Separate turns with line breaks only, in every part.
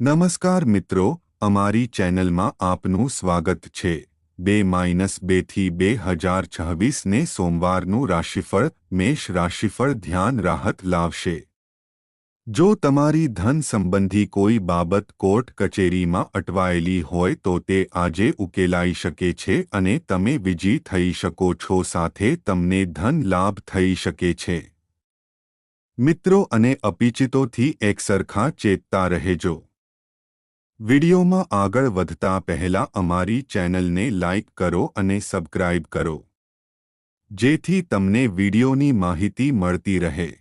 નમસ્કાર મિત્રો, અમારી ચેનલમાં આપનું સ્વાગત છે. બે માઇનસ બેથી બે હજાર છવ્વીસને સોમવારનું રાશિફળ, મેષ રાશિફળ ધ્યાન રાહત લાવશે. જો તમારી ધન સંબંધી કોઈ બાબત કોર્ટ કચેરીમાં અટવાયેલી હોય તો તે આજે ઉકેલાઈ શકે છે અને તમે વિજયી થઈ શકો છો, સાથે તમને ધન લાભ થઈ શકે છે. મિત્રો અને અપિચિતોથી એકસરખા ચેતતા રહેજો. વિડિયોમાં આગળ વધતા પહેલા અમારી ચેનલને લાઇક કરો અને સબસ્ક્રાઇબ કરો. જેથી તમને વિડિયોની માહિતી મળતી રહે.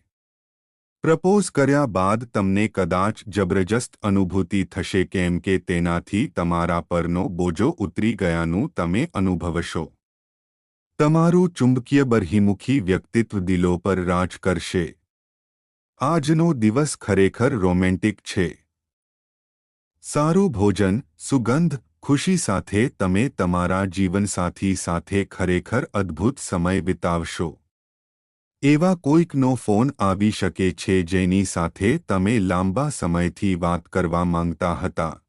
પ્રપોઝ કર્યા બાદ તમને કદાચ જબરજસ્ત અનુભૂતિ થશે કેમ કે તેનાથી તમારા પરનો બોજો ઉતરી ગયાનું તમે અનુભવશો. તમારું ચુંબકીય બરહિમુખી વ્યક્તિત્વ દિલો પર રાજ કરશે. આજનો દિવસ ખરેખર રોમેન્ટિક છે. સારું ભોજન, સુગંધ, ખુશી સાથે તમે તમારા જીવનસાથી સાથે ખરેખર અદ્ભુત સમય વિતાવશો. એવા કોઈકનો ફોન આવી શકે છે જેની સાથે તમે લાંબા સમયથી વાત કરવા માંગતા હતા.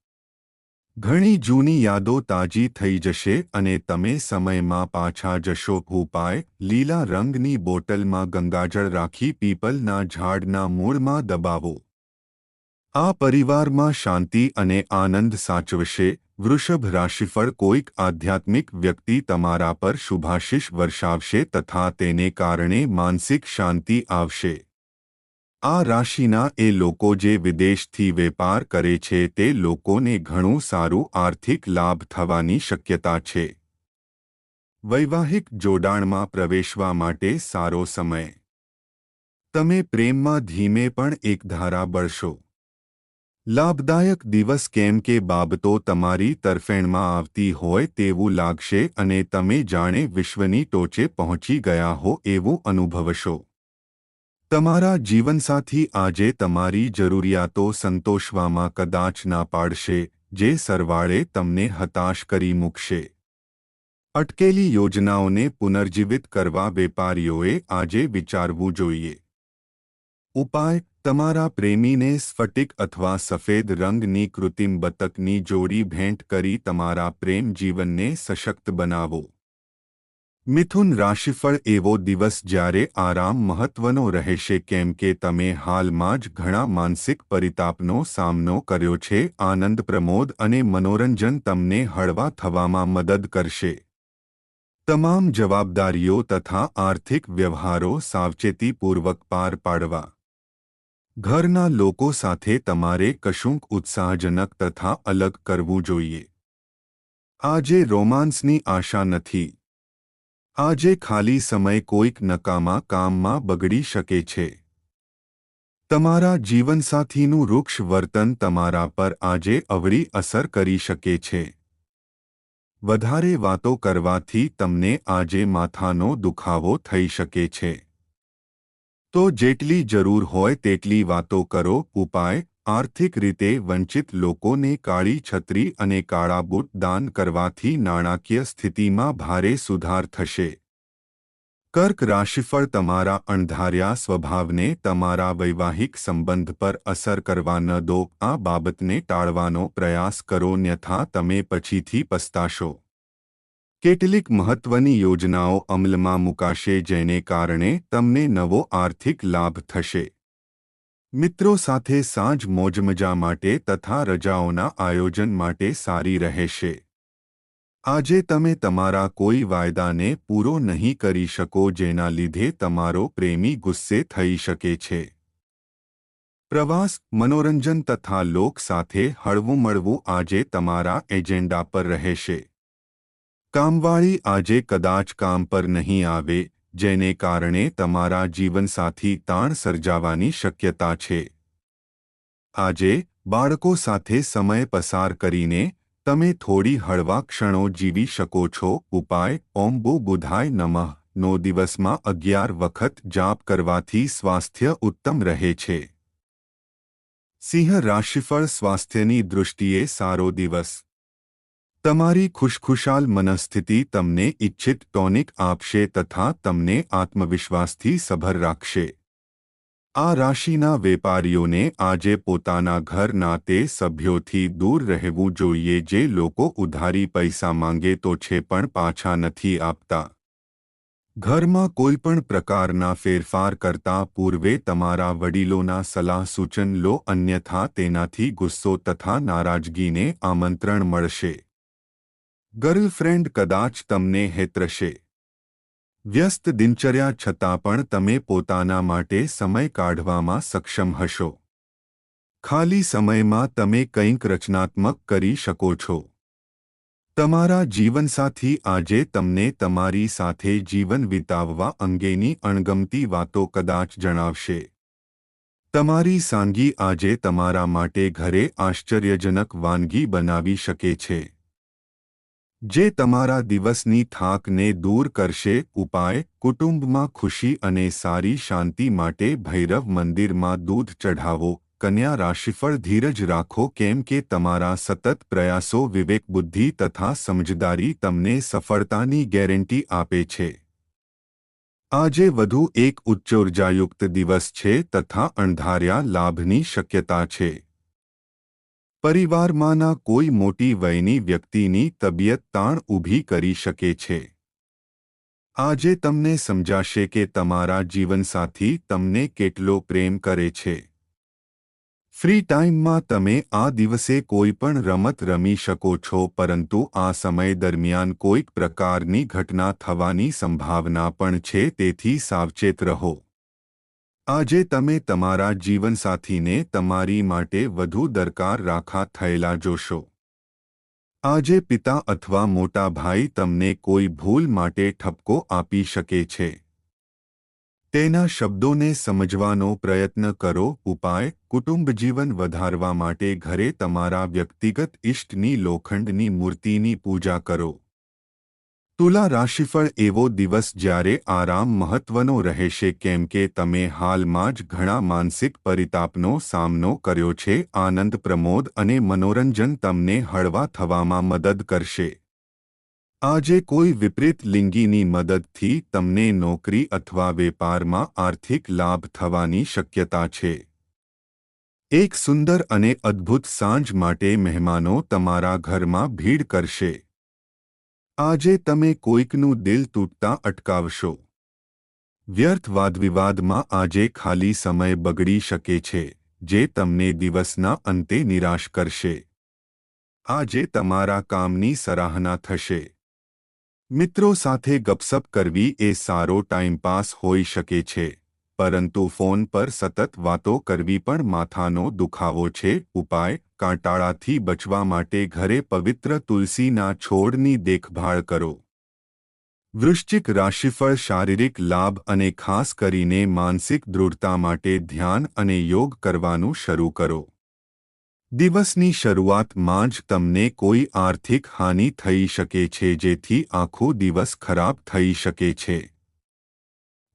ઘણી જૂની યાદો તાજી થઈ જશે અને તમે સમયમાં પાછા જશો. ઉપાય, લીલા રંગની બોટલમાં ગંગાજળ રાખી પીપલના ઝાડના મૂળમાં દબાવો. આ પરિવારમાં શાંતિ અને આનંદ સાચવશે. વૃષભ રાશિફળ કોઈક આધ્યાત્મિક વ્યક્તિ તમારા પર શુભાશિષ વર્ષાવશે તથા તેને કારણે માનસિક શાંતિ આવશે. આ રાશિના એ લોકો જે વિદેશથી વેપાર કરે છે તે લોકોને ઘણું સારું આર્થિક લાભ થવાની શક્યતા છે. વૈવાહિક જોડાણમાં પ્રવેશવા માટે સારો સમય. તમે પ્રેમમાં ધીમે પણ એકધારા બળશો. લાભદાયક દિવસ કેમ કે બાબતો તમારી તરફેણમાં આવતી હોય તેવું લાગશે અને તમે જાણે વિશ્વની ટોચે પહોંચી ગયા હો એવું અનુભવશો. તમારા જીવનસાથી આજે તમારી જરૂરિયાતો સંતોષવામાં કદાચ ના પાડશે, જે સરવાળે તમને હતાશ કરી મૂકશે. અટકેલી યોજનાઓને પુનર્જીવિત કરવા વેપારીઓએ આજે વિચારવું જોઈએ. ઉપાય તમારા પ્રેમીને સ્ફટિક અથવા સફેદ રંગની કૃત્રિમ બતકની જોડી ભેટ કરી તમારા પ્રેમ જીવનને સશક્ત બનાવો. મિથુન રાશિફળ એવો દિવસ જ્યારે આરામ મહત્વનો રહેશે કેમ કે તમે હાલમાં જ ઘણા માનસિક પરિતાપનો સામનો કર્યો છે, આનંદ પ્રમોદ અને મનોરંજન તમને હળવા થવામાં મદદ કરશે. તમામ જવાબદારીઓ તથા આર્થિક વ્યવહારો સાવચેતીપૂર્વક પાર પાડવા. ઘરના લોકો સાથે તમારે કશુંક ઉત્સાહજનક તથા અલગ કરવું જોઈએ. આજે રોમાન્સની આશા નથી. આજે ખાલી સમય કોઈક નકામા કામમાં બગડી શકે છે. તમારા જીવનસાથીનું વૃક્ષ વર્તન તમારા પર આજે અવળી અસર કરી શકે છે. વધારે વાતો કરવાથી તમને આજે માથાનો દુખાવો થઈ શકે છે. તો જેટલી જરૂર હોય તેટલી વાતો કરો, ઉપાય, આર્થિક રીતે વંચિત લોકોને કાળી છત્રી અને કાળા બૂટ દાન કરવાથી નાણાકીય સ્થિતિમાં ભારે સુધાર થશે. કર્ક રાશિફળ તમારા અણધાર્યા સ્વભાવને તમારા વૈવાહિક સંબંધ પર અસર કરવા ન દો, આ બાબતને ટાળવાનો પ્રયાસ કરો, ન્યથા તમે પછીથી પસ્તાશો. કેટલીક મહત્વની યોજનાઓ અમલમાં મુકાશે જેને કારણે તમને નવો આર્થિક લાભ થશે. મિત્રો સાથે સાંજ મોજમજા માટે તથા રજાઓના આયોજન માટે સારી રહેશે. આજે તમે તમારા કોઈ વાયદાને પૂરો નહીં કરી શકો જેના લીધે તમારો પ્રેમી ગુસ્સે થઈ શકે છે. પ્રવાસ, મનોરંજન તથા લોક સાથે હળવું મળવું આજે તમારા એજેન્ડા પર રહેશે. કામવાળી આજે કદાચ કામ પર નહીં આવે, જેને કારણે તમારા જીવનસાથી તાણ સર્જાવાની શક્યતા છે. આજે બાળકો સાથે સમય પસાર કરીને તમે થોડી હળવા ક્ષણો જીવી શકો છો. ઉપાય ઓમ્બુ બુધાય નમઃ. નો દિવસમાં અગિયાર વખત જાપ કરવાથી સ્વાસ્થ્ય ઉત્તમ રહે છે. સિંહ રાશિફળ સ્વાસ્થ્યની દૃષ્ટિએ સારો દિવસ. તમારી ખુશખુશાલ મનસ્થિતિ તમને ઇચ્છિત ટોનિક આપશે તથા તમને આત્મવિશ્વાસથી સભર રાખશે આ રાશિના વેપારીઓને આજે પોતાના ઘરના તે સભ્યોથી દૂર રહેવું જોઈએ જે લોકો ઉધારી પૈસા માંગે તો છે પણ પાછા નથી આપતા ઘરમાં કોઈપણ પ્રકારના ફેરફાર કરતા પૂર્વે તમારા વડીલોના સલાહ સૂચન લો અન્યથા તેનાથી ગુસ્સો તથા નારાજગીને આમંત્રણ મળશે ગર્લફ્રેન્ડ કદાચ તમને હેતરશે. વ્યસ્ત દિનચર્યા છતાં પણ તમે પોતાના માટે સમય કાઢવામાં સક્ષમ હશો. ખાલી સમયમાં તમે કંઈક રચનાત્મક કરી શકો છો. તમારા જીવનસાથી આજે તમને તમારી સાથે જીવન વિતાવવા અંગેની અણગમતી વાતો કદાચ જણાવશે. તમારી સાંગી આજે તમારા માટે ઘરે આશ્ચર્યજનક વાનગી બનાવી શકે છે. જે તમારા દિવસની થાકને દૂર કરશે, ઉપાય, કુટુંબમાં ખુશી અને સારી શાંતિ માટે ભૈરવ મંદિરમાં દૂધ ચઢાવો, કન્યા રાશિફળ ધીરજ રાખો કેમ કે તમારા સતત પ્રયાસો વિવેક બુદ્ધિ તથા સમજદારી તમને સફળતાની ગેરંટી આપે છે. આજે વધુ એક ઉચ્ચોર્જાયુક્ત દિવસ છે તથા અણધાર્યા લાભની શક્યતા છે. પરિવારમાંના કોઈ મોટી વયની વ્યક્તિની તબિયત તાણ ઊભી કરી શકે છે. આજે તમને સમજાશે કે તમારા જીવનસાથી તમને કેટલો પ્રેમ કરે છે. ફ્રી ટાઈમમાં તમે આ દિવસે કોઈ પણ રમત રમી શકો છો, પરંતુ આ સમય દરમિયાન કોઈક પ્રકારની ઘટના થવાની સંભાવના પણ છે, તેથી સાવચેત રહો. આજે તમે તમારા જીવનસાથીને તમારી માટે વધુ દરકાર રાખા થયેલા જોશો. આજે પિતા અથવા મોટા ભાઈ તમને કોઈ ભૂલ માટે ઠપકો આપી શકે છે. તેના શબ્દોને સમજવાનો પ્રયત્ન કરો. ઉપાય, કુટુંબ જીવન વધારવા માટે ઘરે તમારા વ્યક્તિગત ઇષ્ટની લોખંડની મૂર્તિની પૂજા કરો. તુલા રાશિફળ એવો દિવસ જ્યારે આરામ મહત્વનો રહેશે કેમ કે તમે હાલમાં જ ઘણા માનસિક પરિતાપનો સામનો કર્યો છે, આનંદ પ્રમોદ અને મનોરંજન તમને હળવા થવામાં મદદ કરશે. આજે કોઈ વિપરીત લિંગીની મદદથી તમને નોકરી અથવા વેપારમાં આર્થિક લાભ થવાની શક્યતા છે. એક સુંદર અને અદ્ભુત સાંજ માટે મહેમાનો તમારા ઘરમાં ભીડ કરશે. આજે તમે કોઈકનું દિલ તૂટતા અટકાવશો. વ્યર્થ વાદવિવાદમાં આજે ખાલી સમય બગડી શકે છે, જે તમને દિવસના અંતે નિરાશ કરશે. આજે તમારા કામની સરાહના થશે. મિત્રો સાથે ગપસપ કરવી એ સારો ટાઈમપાસ હોઈ શકે છે. પરંતુ ફોન પર સતત વાતો કરવી પણ માથાનો દુખાવો છે. ઉપાય, કાંટાળાથી બચવા માટે ઘરે પવિત્ર તુલસીના છોડની દેખભાળ કરો. વૃશ્ચિક રાશિફળ શારીરિક લાભ અને ખાસ કરીને માનસિક દૃઢતા માટે ધ્યાન અને યોગ કરવાનું શરૂ કરો. દિવસની શરૂઆતમાં જ તમને કોઈ આર્થિક હાનિ થઈ શકે છે જેથી આખો દિવસ ખરાબ થઈ શકે છે.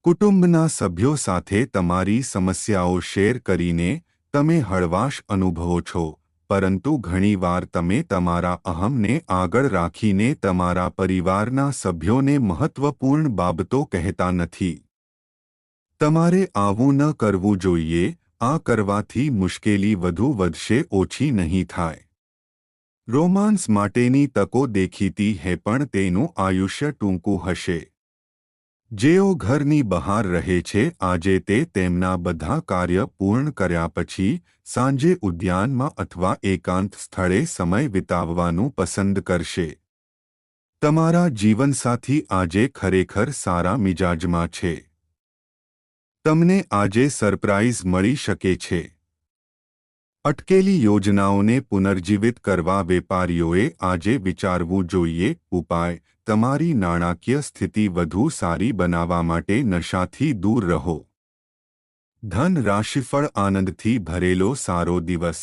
કુટુંબના સભ્યો સાથે તમારી સમસ્યાઓ શેર કરીને તમે હળવાશ અનુભવો છો, પરંતુ ઘણીવાર તમે તમારા અહમને આગળ રાખીને તમારા પરિવારના સભ્યોને મહત્વપૂર્ણ બાબતો કહેતા નથી. તમારે આવું ન કરવું જોઈએ, આ કરવાથી મુશ્કેલી વધુ વધશે, ઓછી નહીં થાય. રોમાન્સ માટેની તકો દેખીતી હે પણ તેનું આયુષ્ય ટૂંકું હશે. જેઓ ઘરની બહાર રહે છે, આજે તે તેમના બધા કાર્ય પૂર્ણ કર્યા પછી સાંજે ઉદ્યાનમાં અથવા એકાંત સ્થળે સમય વિતાવવાનું પસંદ કરશે. તમારા જીવનસાથી આજે ખરેખર સારા મિજાજમાં છે. તમને આજે સરપ્રાઇઝ મળી શકે છે. અટકેલી યોજનાઓને પુનર્જીવિત કરવા વેપારીઓએ આજે વિચારવું જોઈએ, ઉપાય તમારી નાણાકીય સ્થિતિ વધુ સારી બનાવવા માટે નશાથી દૂર રહો. ધન રાશિફળ આનંદથી ભરેલો સારો દિવસ.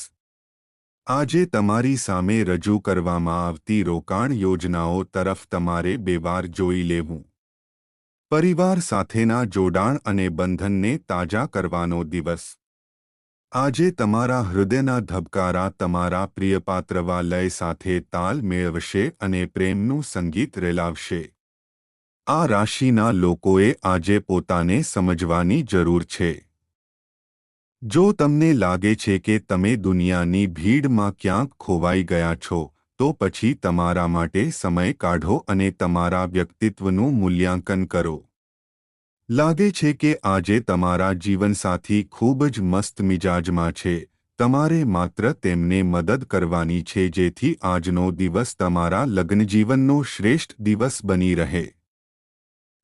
આજે તમારી સામે રજૂ કરવામાં આવતી રોકાણ યોજનાઓ તરફ તમારે બેવાર જોઈ લેવું. પરિવાર સાથેના જોડાણ અને બંધનને તાજા કરવાનો દિવસ. આજે તમારા હૃદયના ધબકારા તમારા પ્રિયપાત્રવા લય સાથે તાલ મેળવશે અને પ્રેમનું સંગીત રેલાવશે. આ રાશિના લોકોએ આજે પોતાને સમજવાની જરૂર છે. જો તમને લાગે છે કે તમે દુનિયાની ભીડમાં ક્યાંક ખોવાઈ ગયા છો, તો પછી તમારા માટે સમય કાઢો અને તમારા વ્યક્તિત્વનું મૂલ્યાંકન કરો. લાગે છે કે આજે તમારા જીવનસાથી ખૂબ જ મસ્ત મિજાજમાં છે. તમારે માત્ર તેમને મદદ કરવાની છે જેથી આજનો દિવસ તમારા લગ્નજીવનનો શ્રેષ્ઠ દિવસ બની રહે.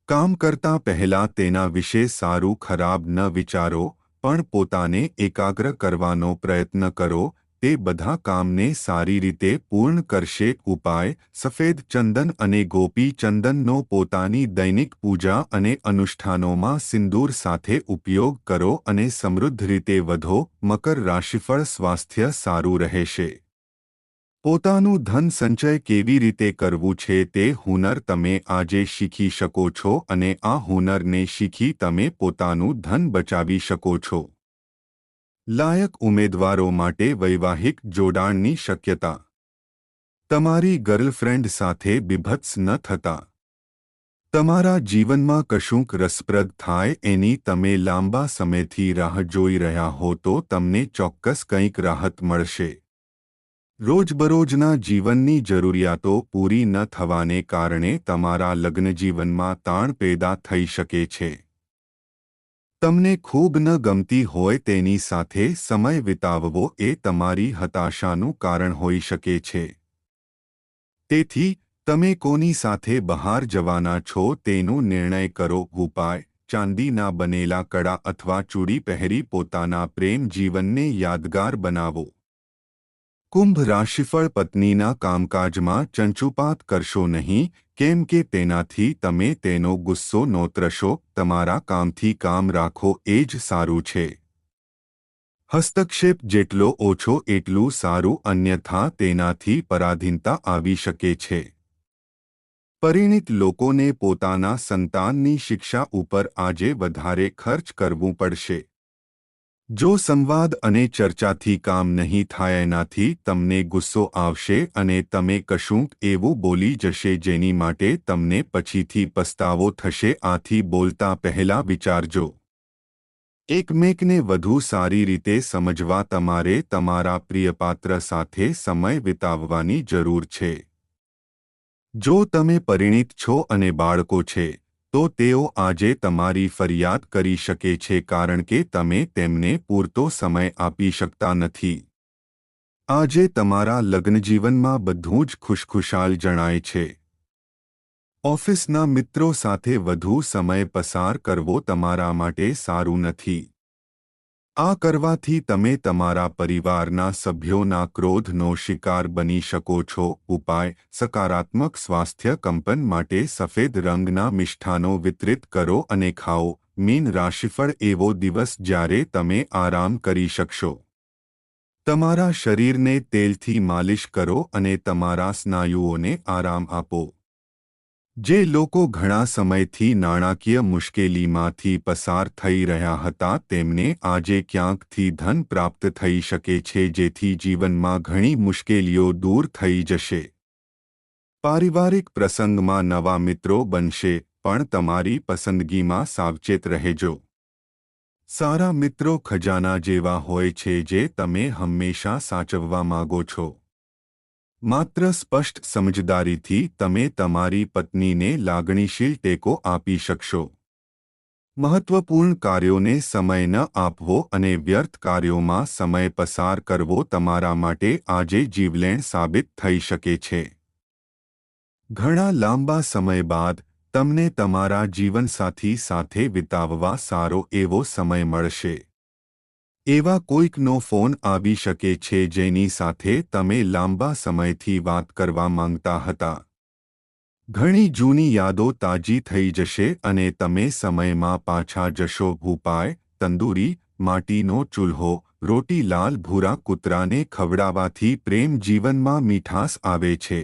કામ કરતા પહેલા તેના વિશે સારું ખરાબ ન વિચારો, પણ પોતાને એકાગ્ર કરવાનો પ્રયત્ન કરો તે બધા કામને સારી રીતે પૂર્ણ કરશે ઉપાય સફેદ ચંદન અને ગોપી ચંદનનો પોતાની દૈનિક પૂજા અને અનુષ્ઠાનોમાં સિંદૂર સાથે ઉપયોગ કરો અને સમૃદ્ધ રીતે વધો, મકર રાશિફળ સ્વાસ્થ્ય સારું રહેશે. પોતાનું ધન સંચય કેવી રીતે કરવું છે તે હુનર તમે આજે શીખી શકો છો અને આ હુનરને શીખી તમે પોતાનું ધન બચાવી શકો છો. લાયક ઉમેદવારો માટે વૈવાહિક જોડાણની શક્યતા. તમારી ગર્લફ્રેન્ડ સાથે બિભત્સ ન થતા. તમારા જીવનમાં કશુંક રસપ્રદ થાય એની તમે લાંબા સમયથી રાહ જોઈ રહ્યા હો તો તમને ચોક્કસ કંઈક રાહત મળશે. રોજબરોજના જીવનની જરૂરિયાતો પૂરી ન થવાને કારણે તમારા લગ્નજીવનમાં તાણ પેદા થઈ શકે છે. તમને ખૂબ ન ગમતી હોય તેની સાથે સમય વિતાવવો એ તમારી હતાશાનું કારણ હોઈ શકે છે. તેથી, તમે કોની સાથે બહાર જવાના છો તેનો નિર્ણય કરો. ઉપાય, ચાંદીના બનેલા કડા અથવા ચૂડી પહેરી પોતાના પ્રેમ જીવનને યાદગાર બનાવો. કુંભ રાશિફળ પત્નીના કામકાજમાં ચંચુપાત કરશો નહીં, કેમ કે તેનાથી તમે તેનો ગુસ્સો નોતરશો, તમારા કામથી કામ રાખો એ જ સારું છે. હસ્તક્ષેપ જેટલો ઓછો એટલું સારું અન્યથા તેનાથી પરાધીનતા આવી શકે છે. પરિણિત લોકોને પોતાના સંતાનની શિક્ષા ઉપર આજે વધારે ખર્ચ કરવું પડશે. જો સંવાદ અને ચર્ચાથી કામ નહીં થાય એનાથી તમને ગુસ્સો આવશે અને તમે કશુંક એવું બોલી જશે જેની માટે તમને પછીથી પસ્તાવો થશે. આથી બોલતા પહેલા વિચારજો. એકમેકને વધુ સારી રીતે સમજવા તમારે તમારા પ્રિયપાત્ર સાથે સમય વિતાવવાની જરૂર છે. જો તમે પરિણિત છો અને બાળકો છે તો તેઓ આજે તમારી ફરિયાદ કરી શકે છે કારણ કે તમે તેમને પૂરતો સમય આપી શકતા નથી. આજે તમારા લગ્નજીવનમાં બધું જ ખુશખુશાલ જણાય છે. ઓફિસના મિત્રો સાથે વધુ સમય પસાર કરવો તમારા માટે સારું નથી. આ કરવાથી તમે તમારા પરિવારના સભ્યોના ક્રોધનો શિકાર બની શકો છો, ઉપાય, સકારાત્મક સ્વાસ્થ્ય કંપન માટે સફેદ રંગના મિષ્ઠાનો વિતરિત કરો અને ખાઓ. મીન રાશિફળ એવો દિવસ જ્યારે તમે આરામ કરી શકશો. તમારા શરીરને તેલથી માલિશ કરો અને તમારા સ્નાયુઓને આરામ આપો. જે લોકો ઘણા સમયથી નાણાકીય મુશ્કેલીમાંથી પસાર થઈ રહ્યા હતા, તેમને આજે ક્યાંકથી ધન પ્રાપ્ત થઈ શકે છે, જેથી જીવનમાં ઘણી મુશ્કેલીઓ દૂર થઈ જશે. પારિવારિક પ્રસંગમાં નવા મિત્રો બનશે, પણ તમારી પસંદગીમાં સાવચેત રહેજો. સારા મિત્રો ખજાના જેવા હોય છે, જે તમે હંમેશા સાચવવા માગો છો. માત્ર સ્પષ્ટ સમજદારીથી તમે તમારી પત્નીને લાગણીશીલ ટેકો આપી શકશો. મહત્વપૂર્ણ કાર્યોને સમય ન આપવો અને વ્યર્થ કાર્યોમાં સમય પસાર કરવો તમારા માટે આજે જીવલેણ સાબિત થઈ શકે છે. ઘણા લાંબા સમય બાદ તમને તમારા જીવનસાથી સાથે વિતાવવા સારો એવો સમય મળશે. એવા કોઈકનો ફોન આવી શકે છે જેની સાથે તમે લાંબા સમયથી વાત કરવા માંગતા હતા. ઘણી જૂની યાદો તાજી થઈ જશે અને તમે સમયમાં પાછા જશો. ભૂપાય તંદૂરી, માટીનો ચૂલ્હો, રોટી લાલ ભૂરા કૂતરાને ખવડાવવાથી પ્રેમ જીવનમાં મીઠાસ આવે છે.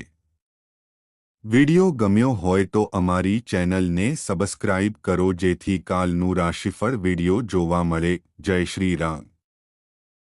વિડિયો ગમ્યો હોય તો અમારી ચેનલને સબસ્ક્રાઇબ કરો જેથી કાલનું રાશિફળ વિડિયો જોવા મળે. જય શ્રી રામ.